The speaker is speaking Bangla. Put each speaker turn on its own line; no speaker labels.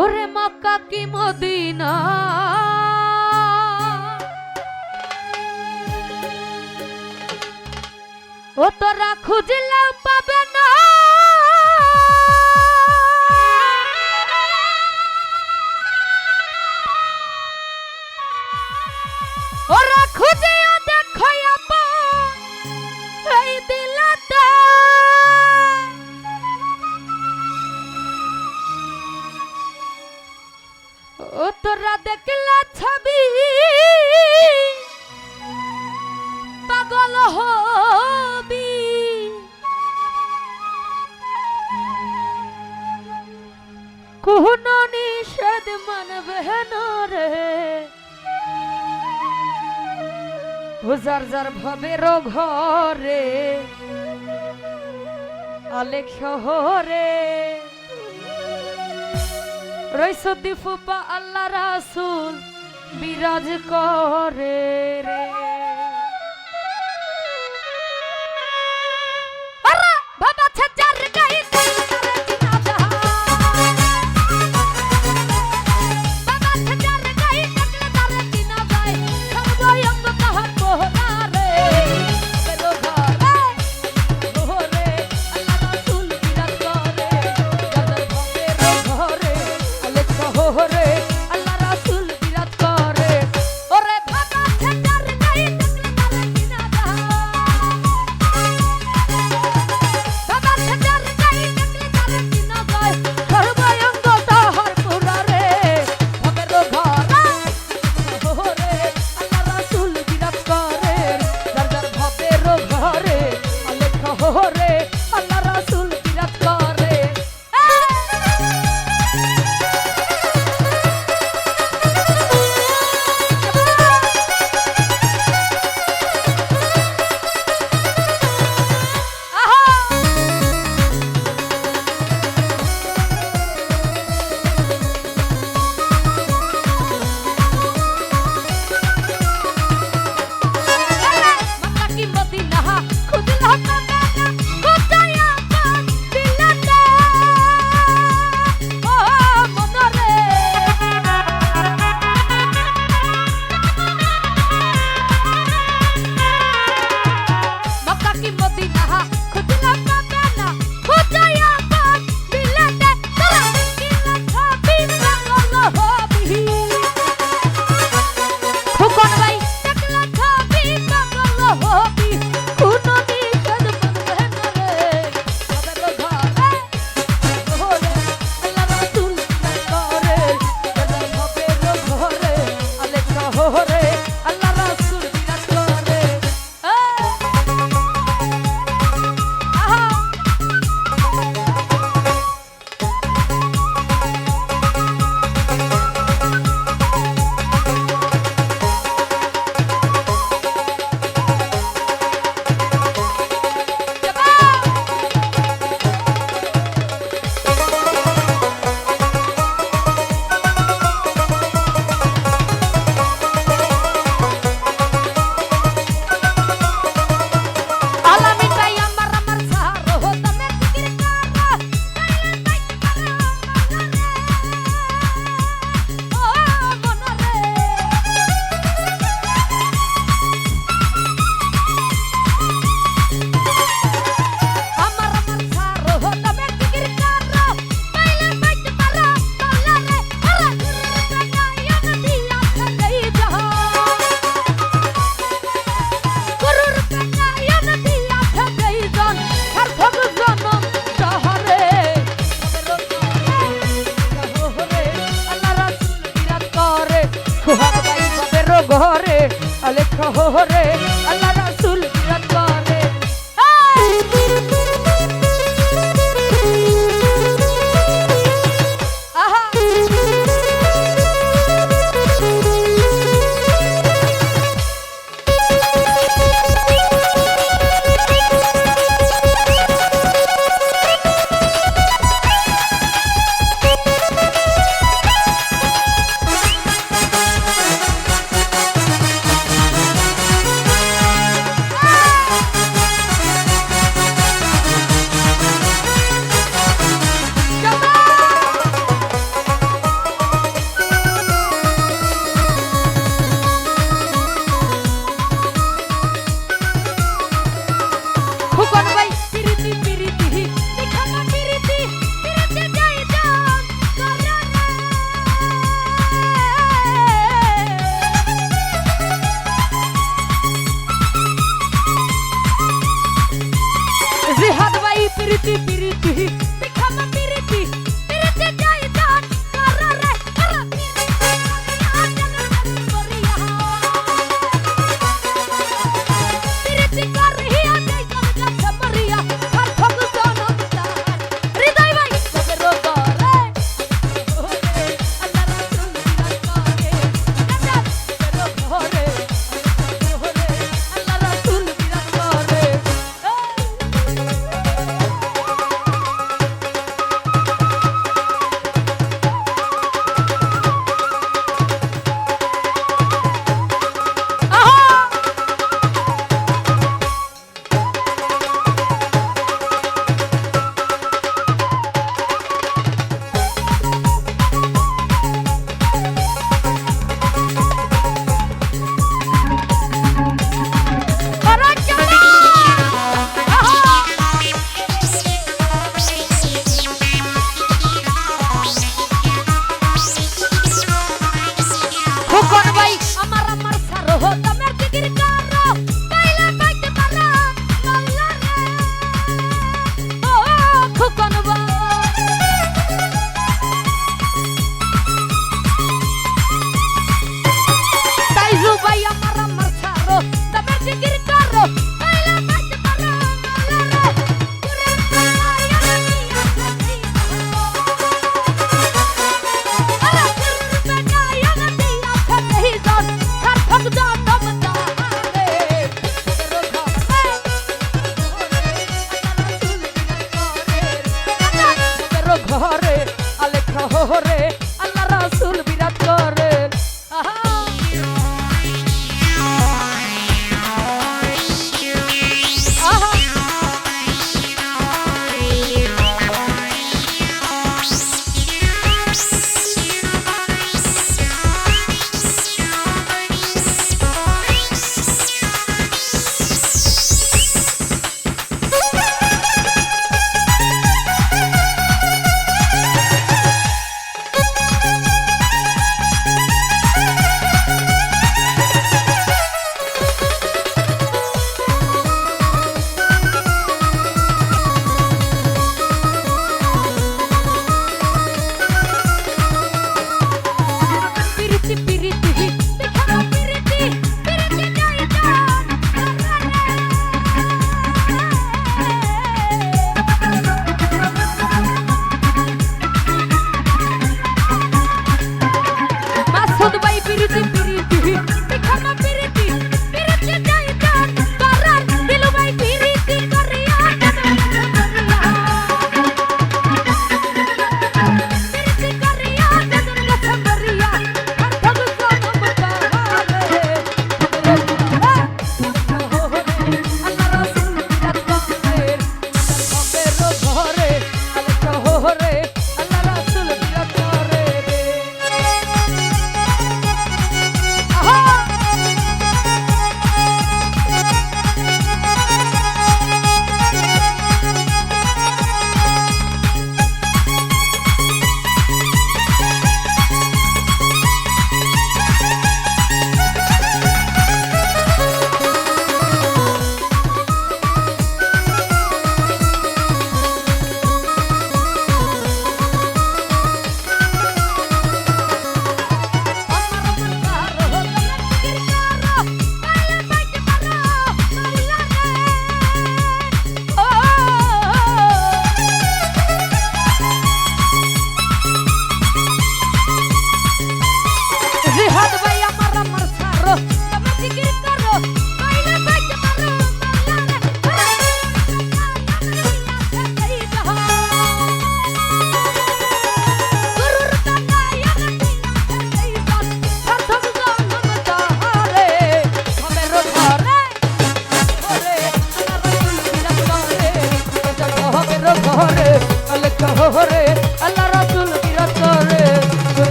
ওরে মক্কা কি মদিনা? ও তোরা খুঁজলে পাবে না। ওরা খুঁজ দেখলা ছবি। পাগল হবি। কোন নিষেধ মানবে রে। হুজার যার ভবের ঘরে আলেখ রে রইসো দিফুপা আল্লাহ রাসুল বিরাজ করে রে। corre. pretty, pretty, pretty.